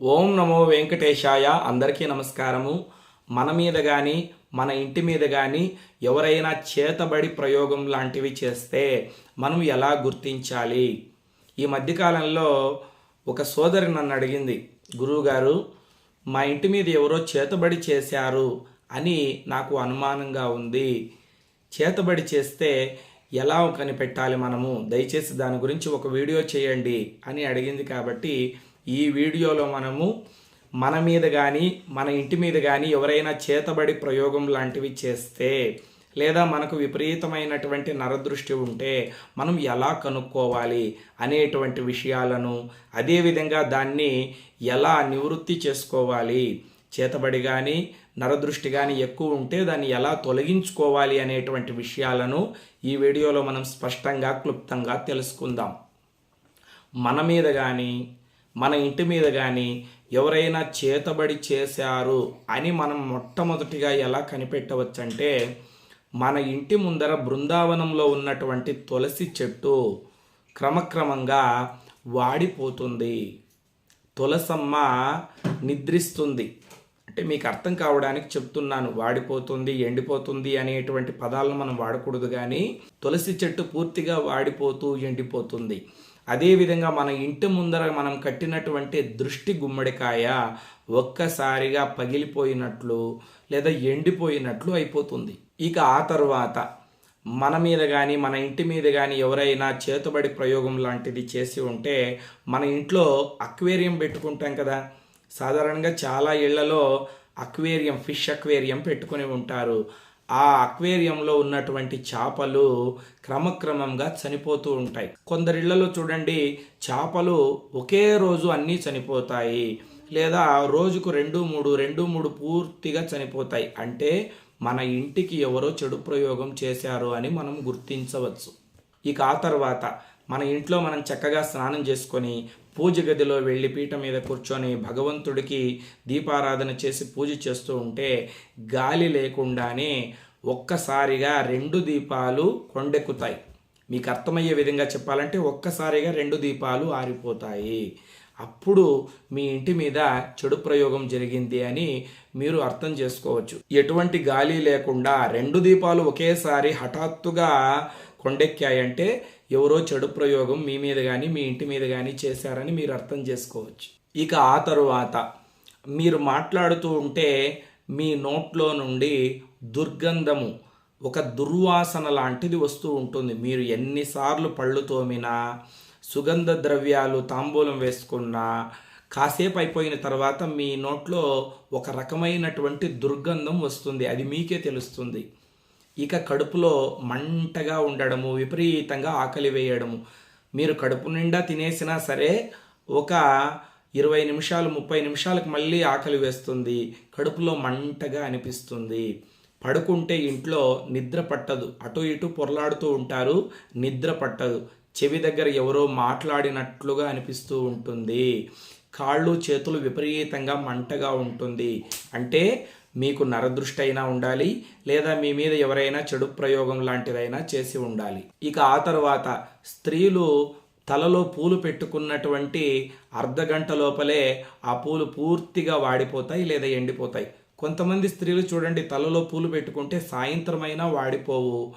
ఓం నమో వెంకటేశాయ. అందరికీ నమస్కారము. మన మీద కానీ మన ఇంటి మీద కానీ ఎవరైనా చేతబడి ప్రయోగం లాంటివి చేస్తే మనం ఎలా గుర్తించాలి? ఈ మధ్యకాలంలో ఒక సోదరి నన్ను అడిగింది. గురువుగారు మా ఇంటి మీద ఎవరో చేతబడి చేశారు అని నాకు అనుమానంగా ఉంది. చేతబడి చేస్తే ఎలా కనిపెట్టాలి మనము? దయచేసి దాని గురించి ఒక వీడియో చేయండి అని అడిగింది కాబట్టి ఈ వీడియోలో మనము మన మీద కానీ మన ఇంటి మీద కానీ ఎవరైనా చేతబడి ప్రయోగం లాంటివి చేస్తే లేదా మనకు విపరీతమైనటువంటి నరదృష్టి ఉంటే మనం ఎలా కనుక్కోవాలి అనేటువంటి విషయాలను అదేవిధంగా దాన్ని ఎలా నివృత్తి చేసుకోవాలి చేతబడి కానీ నరదృష్టి కానీ ఎక్కువ ఉంటే దాన్ని ఎలా తొలగించుకోవాలి అనేటువంటి విషయాలను ఈ వీడియోలో మనం స్పష్టంగా క్లుప్తంగా తెలుసుకుందాం. మన మీద కానీ మన ఇంటి మీద కానీ ఎవరైనా చేతబడి చేశారు అని మనం మొట్టమొదటిగా ఎలా కనిపెట్టవచ్చంటే మన ఇంటి ముందర బృందావనంలో ఉన్నటువంటి తులసి చెట్టు క్రమక్రమంగా వాడిపోతుంది. తులసమ్మ నిద్రిస్తుంది. అంటే మీకు అర్థం కావడానికి చెప్తున్నాను వాడిపోతుంది ఎండిపోతుంది అనేటువంటి పదాలను మనం వాడకూడదు కానీ తులసి చెట్టు పూర్తిగా వాడిపోతూ ఎండిపోతుంది. అదేవిధంగా మన ఇంటి ముందర మనం కట్టినటువంటి దృష్టి గుమ్మడికాయ ఒక్కసారిగా పగిలిపోయినట్లు లేదా ఎండిపోయినట్లు అయిపోతుంది. ఇక ఆ తర్వాత మన మీద కానీ మన ఇంటి మీద కానీ ఎవరైనా చేతుబడి ప్రయోగం లాంటిది చేసి ఉంటే మన ఇంట్లో అక్వేరియం పెట్టుకుంటాం కదా. సాధారణంగా చాలా ఇళ్ళలో అక్వేరియం ఫిష్ అక్వేరియం పెట్టుకుని ఉంటారు. ఆ అక్వేరియంలో ఉన్నటువంటి చేపలు క్రమక్రమంగా చనిపోతూ ఉంటాయి. కొందరిళ్ళలో చూడండి చేపలు ఒకే రోజు అన్నీ చనిపోతాయి లేదా రోజుకు రెండు మూడు రెండు మూడు పూర్తిగా చనిపోతాయి. అంటే మన ఇంటికి ఎవరో చెడు ప్రయోగం చేశారు అని మనం గుర్తించవచ్చు. ఇక ఆ తర్వాత మన ఇంట్లో మనం చక్కగా స్నానం చేసుకొని పూజ గదిలో వెళ్ళి పీట మీద కూర్చొని భగవంతుడికి దీపారాధన చేసి పూజ చేస్తూ ఉంటే గాలి లేకుండానే ఒక్కసారిగా రెండు దీపాలు కొండెక్కుతాయి. మీకు అర్థమయ్యే విధంగా చెప్పాలంటే ఒక్కసారిగా రెండు దీపాలు ఆరిపోతాయి. అప్పుడు మీ ఇంటి మీద చెడు ప్రయోగం జరిగింది అని మీరు అర్థం చేసుకోవచ్చు. ఎటువంటి గాలి లేకుండా రెండు దీపాలు ఒకేసారి హఠాత్తుగా కొండెక్కాయంటే ఎవరో చెడు ప్రయోగం మీ మీద కానీ మీ ఇంటి మీద కానీ చేశారని మీరు అర్థం చేసుకోవచ్చు. ఇక ఆ తరువాత మీరు మాట్లాడుతూ ఉంటే మీ నోట్లో నుండి దుర్గంధము ఒక దుర్వాసన లాంటిది వస్తూ ఉంటుంది. మీరు ఎన్నిసార్లు పళ్ళు తోమినా సుగంధ ద్రవ్యాలు తాంబూలం వేసుకున్నా కాసేపు అయిపోయిన తర్వాత మీ నోట్లో ఒక రకమైనటువంటి దుర్గంధం వస్తుంది. అది మీకే తెలుస్తుంది. ఇక కడుపులో మంటగా ఉండడము విపరీతంగా ఆకలి వేయడము. మీరు కడుపు నిండా తినేసినా సరే ఒక ఇరవై నిమిషాలు ముప్పై నిమిషాలకు మళ్ళీ ఆకలి వేస్తుంది. కడుపులో మంటగా అనిపిస్తుంది. పడుకుంటే ఇంట్లో నిద్ర పట్టదు. అటు ఇటు పొరలాడుతూ ఉంటారు. నిద్ర పట్టదు. చెవి దగ్గర ఎవరో మాట్లాడినట్లుగా అనిపిస్తూ ఉంటుంది. కాళ్ళు చేతులు విపరీతంగా మంటగా ఉంటుంది. అంటే మీకు నరదృష్టైనా ఉండాలి లేదా మీ మీద ఎవరైనా చెడు ప్రయోగం లాంటిదైనా చేసి ఉండాలి. ఇక ఆ తర్వాత స్త్రీలు తలలో పూలు పెట్టుకున్నటువంటి అర్ధగంట లోపలే ఆ పూలు పూర్తిగా వాడిపోతాయి లేదా ఎండిపోతాయి. కొంతమంది స్త్రీలు చూడండి తలలో పూలు పెట్టుకుంటే సాయంత్రమైనా వాడిపోవు.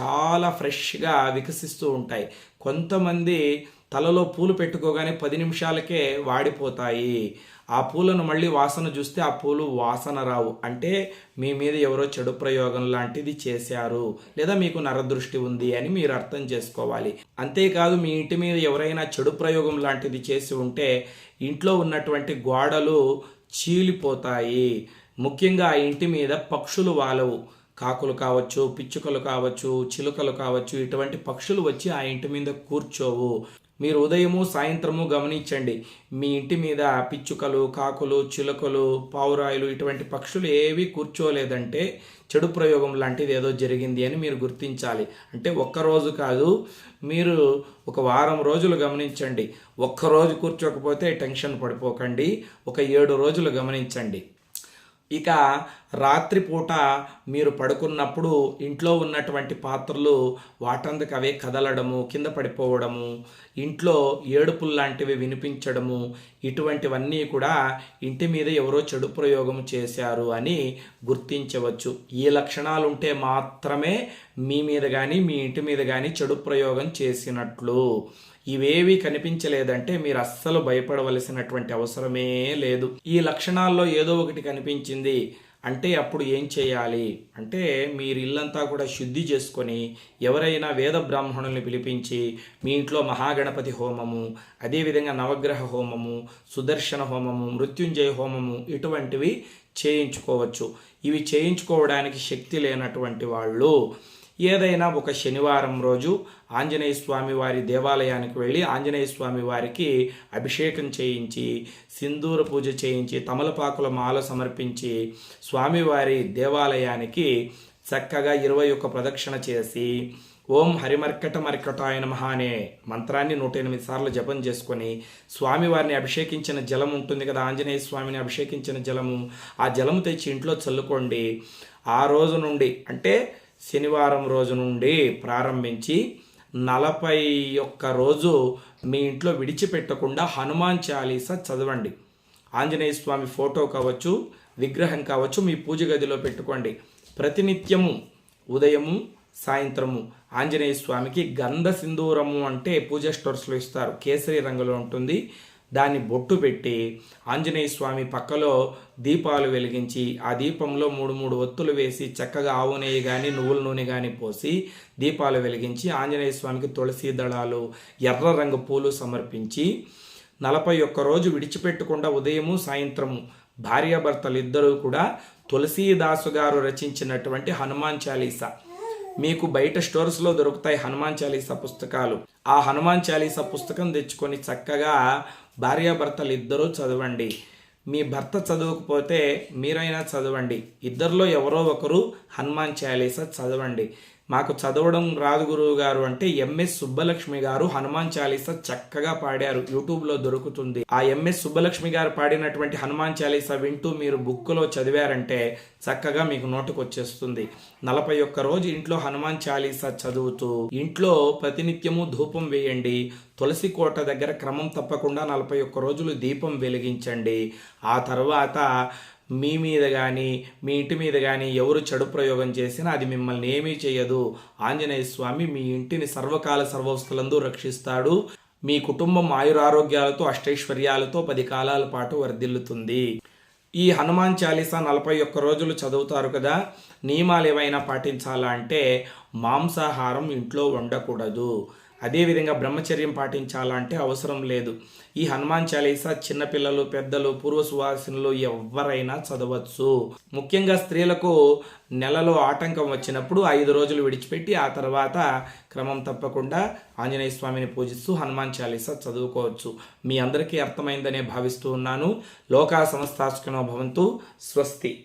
చాలా ఫ్రెష్గా వికసిస్తూ ఉంటాయి. కొంతమంది తలలో పూలు పెట్టుకోగానే పది నిమిషాలకే వాడిపోతాయి. ఆ పూలను మళ్ళీ వాసన చూస్తే ఆ పూలు వాసన రావు. అంటే మీ మీద ఎవరో చెడు ప్రయోగం లాంటిది చేశారు. లేదా మీకు నరదృష్టి ఉంది అని మీరు అర్థం చేసుకోవాలి. అంతేకాదు మీ ఇంటి మీద ఎవరైనా చెడు ప్రయోగం లాంటిది చేసి ఉంటే ఇంట్లో ఉన్నటువంటి గోడలు చీలిపోతాయి. ముఖ్యంగా ఆ ఇంటి మీద పక్షులు వాలవు. కాకులు కావచ్చు పిచ్చుకలు కావచ్చు చిలుకలు కావచ్చు ఇటువంటి పక్షులు వచ్చి ఆ ఇంటి మీద కూర్చోవు. మీరు ఉదయము సాయంత్రము గమనించండి. మీ ఇంటి మీద పిచ్చుకలు కాకులు చిలుకలు పావురాయలు ఇటువంటి పక్షులు ఏవి కూర్చోలేదంటే చెడు ప్రయోగం లాంటిది ఏదో జరిగింది అని మీరు గుర్తించాలి. అంటే ఒక్కరోజు కాదు మీరు ఒక వారం రోజులు గమనించండి. ఒక్కరోజు కూర్చోకపోతే టెన్షన్ పడిపోకండి. ఒక ఏడు రోజులు గమనించండి. ఇక రాత్రిపూట మీరు పడుకున్నప్పుడు ఇంట్లో ఉన్నటువంటి పాత్రలు వాటందుకు అవే కదలడము కింద పడిపోవడము ఇంట్లో ఏడుపులు లాంటివి వినిపించడము ఇటువంటివన్నీ కూడా ఇంటి మీద ఎవరో చెడు ప్రయోగం చేశారు అని గుర్తించవచ్చు. ఈ లక్షణాలు ఉంటే మాత్రమే మీ మీద కానీ మీ ఇంటి మీద కానీ చెడు ప్రయోగం చేసినట్లు. ఇవేవి కనిపించలేదంటే మీరు అస్సలు భయపడవలసినటువంటి అవసరమే లేదు. ఈ లక్షణాల్లో ఏదో ఒకటి కనిపించింది అంటే అప్పుడు ఏం చేయాలి? అంటే మీరు ఇల్లంతా కూడా శుద్ధి చేసుకొని ఎవరైనా వేద బ్రాహ్మణుల్ని పిలిపించి మీ ఇంట్లో మహాగణపతి హోమము అదేవిధంగా నవగ్రహ హోమము సుదర్శన హోమము మృత్యుంజయ హోమము ఇటువంటివి చేయించుకోవచ్చు. ఇవి చేయించుకోవడానికి శక్తి లేనటువంటి వాళ్ళు ఏదైనా ఒక శనివారం రోజు ఆంజనేయ స్వామి వారి దేవాలయానికి వెళ్ళి ఆంజనేయ స్వామి వారికి అభిషేకం చేయించి సింధూర పూజ చేయించి తమలపాకుల మాల సమర్పించి స్వామివారి దేవాలయానికి చక్కగా ఇరవై ఒక్క ప్రదక్షిణ చేసి ఓం హరిమర్కట మర్కటాయ నమః అనే మంత్రాన్ని నూట ఎనిమిది సార్లు జపం చేసుకొని స్వామివారిని అభిషేకించిన జలం ఉంటుంది కదా ఆంజనేయ స్వామిని అభిషేకించిన జలము. ఆ జలము తెచ్చి ఇంట్లో చల్లుకోండి. ఆ రోజు నుండి అంటే శనివారం రోజు నుండి ప్రారంభించి నలభై ఒక్క రోజు మీ ఇంట్లో విడిచిపెట్టకుండా హనుమాన్ చాలీసా చదవండి. ఆంజనేయ స్వామి ఫోటో కావచ్చు విగ్రహం కావచ్చు మీ పూజ గదిలో పెట్టుకోండి. ప్రతినిత్యము ఉదయము సాయంత్రము ఆంజనేయ స్వామికి గంధ సింధూరము అంటే పూజ స్టోర్స్లో ఇస్తారు. కేసరి రంగులో ఉంటుంది. దాన్ని బొట్టు పెట్టి ఆంజనేయ స్వామి పక్కలో దీపాలు వెలిగించి ఆ దీపంలో మూడు మూడు ఒత్తులు వేసి చక్కగా ఆవు నెయ్యి కానీ నువ్వుల నూనె కానీ పోసి దీపాలు వెలిగించి ఆంజనేయ స్వామికి తులసి దళాలు ఎర్ర రంగు పూలు సమర్పించి నలభై ఒక్క రోజు విడిచిపెట్టకుండా ఉదయము సాయంత్రము భార్యాభర్తలు ఇద్దరూ కూడా తులసీదాసు గారు రచించినటువంటి హనుమాన్ చాలీసా. మీకు బయట స్టోర్స్లో దొరుకుతాయి హనుమాన్ చాలీసా పుస్తకాలు. ఆ హనుమాన్ చాలీసా పుస్తకం తెచ్చుకొని చక్కగా భార్యాభర్తలు ఇద్దరూ చదవండి. మీ భర్త చదవకపోతే మీరైనా చదవండి. ఇద్దరిలో ఎవరో ఒకరు హనుమాన్ చాలీసా చదవండి. మాకు చదవడం రాదు గురువు గారు అంటే ఎంఎస్ సుబ్బలక్ష్మి గారు హనుమాన్ చాలీసా చక్కగా పాడారు. యూట్యూబ్లో దొరుకుతుంది. ఆ ఎంఎస్ సుబ్బలక్ష్మి గారు పాడినటువంటి హనుమాన్ చాలీసా వింటూ మీరు బుక్లో చదివారంటే చక్కగా మీకు నోటుకు వచ్చేస్తుంది నలభై ఒక్క రోజు ఇంట్లో హనుమాన్ చాలీసా చదువుతూ ఇంట్లో ప్రతినిత్యము ధూపం వేయండి. తులసి కోట దగ్గర క్రమం తప్పకుండా నలభై ఒక్క రోజులు దీపం వెలిగించండి. ఆ తర్వాత మీ మీద కానీ మీ ఇంటి మీద కానీ ఎవరు చెడు ప్రయోగం చేసినా అది మిమ్మల్ని ఏమీ చేయదు. ఆంజనేయ స్వామి మీ ఇంటిని సర్వకాల సర్వవస్థలందు రక్షిస్తాడు. మీ కుటుంబం ఆయురారోగ్యాలతో అష్టైశ్వర్యాలతో పది కాలాల పాటు వర్ధిల్లుతుంది. ఈ హనుమాన్ చాలీసా నలభై ఒక్క రోజులు చదువుతారు కదా నియమాలు ఏవైనా పాటించాలా అంటే మాంసాహారం ఇంట్లో ఉండకూడదు అదేవిధంగా బ్రహ్మచర్యం పాటించాలంటే అవసరం లేదు. ఈ హనుమాన్ చాలీసా చిన్నపిల్లలు పెద్దలు పూర్వ సువాసినులు ఎవరైనా చదవచ్చు. ముఖ్యంగా స్త్రీలకు నెలలో ఆటంకం వచ్చినప్పుడు ఐదు రోజులు విడిచిపెట్టి ఆ తర్వాత క్రమం తప్పకుండా ఆంజనేయ స్వామిని పూజిస్తూ హనుమాన్ చాలీసా చదువుకోవచ్చు. మీ అందరికీ అర్థమైందనే భావిస్తూ ఉన్నాను. లోకా సంస్థాసుకునో భవంతు. స్వస్తి.